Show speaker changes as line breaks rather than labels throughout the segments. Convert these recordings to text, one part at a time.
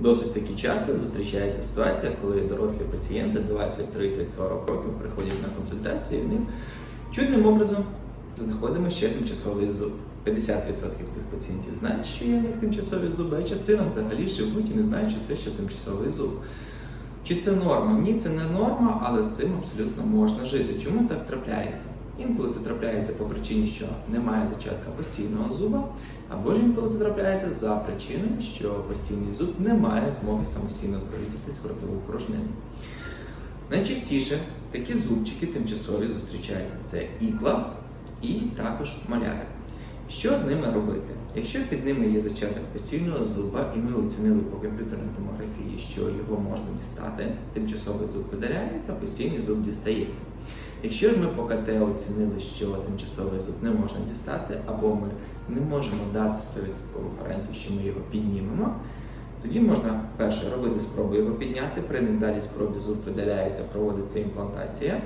Досить таки часто зустрічається ситуація, коли дорослі пацієнти 20, 30, 40 років приходять на консультації, і в них чудним образом знаходимо ще тимчасовий зуб. 50% цих пацієнтів знають, що є в них тимчасові зуби, а частина взагалі живуть і не знають, що це ще тимчасовий зуб. Чи це норма? Ні, це не норма, але з цим абсолютно можна жити. Чому так трапляється? Інколи це трапляється по причині, що немає зачатка постійного зуба, або ж інколи це трапляється за причиною, що постійний зуб не має змоги самостійно прорізатись в ротову порожнину. Найчастіше такі зубчики тимчасові зустрічаються це ікла і також маляри. Що з ними робити? Якщо під ними є зачаток постійного зуба, і ми оцінили по комп'ютерній томографії, що його можна дістати, тимчасовий зуб видаляється, постійний зуб дістається. Якщо ми по КТ оцінили, що тимчасовий зуб не можна дістати, або ми не можемо дати 100% гарантію, що ми його піднімемо, тоді можна перше робити спробу його підняти. При невдалій спробі зуб видаляється, проводиться імплантація.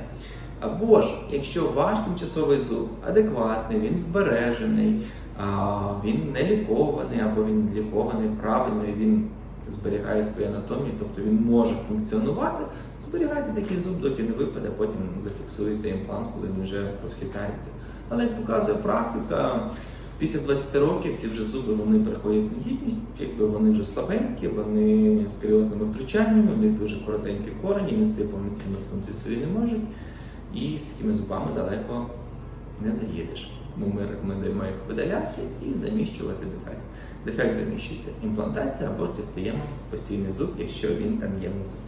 Або ж, якщо ваш тимчасовий зуб адекватний, він збережений, він не лікований, або він лікований правильно, він зберігає свою анатомію, тобто він може функціонувати, зберігайте такий зуб, доки не випаде, потім зафіксуєте імплант, коли він вже розхитається. Але як показує практика, після 20 років ці вже зуби вони приходять на гідність, якби вони вже слабенькі, вони з періозними втручаннями, в них дуже коротенькі корені, нести повноцінну функцію свої не можуть. І з такими зубами далеко не заїдеш. Тому ми рекомендуємо їх видаляти і заміщувати дефект. Дефект заміщується імплантація або дістаємо постійний зуб, якщо він там є в нас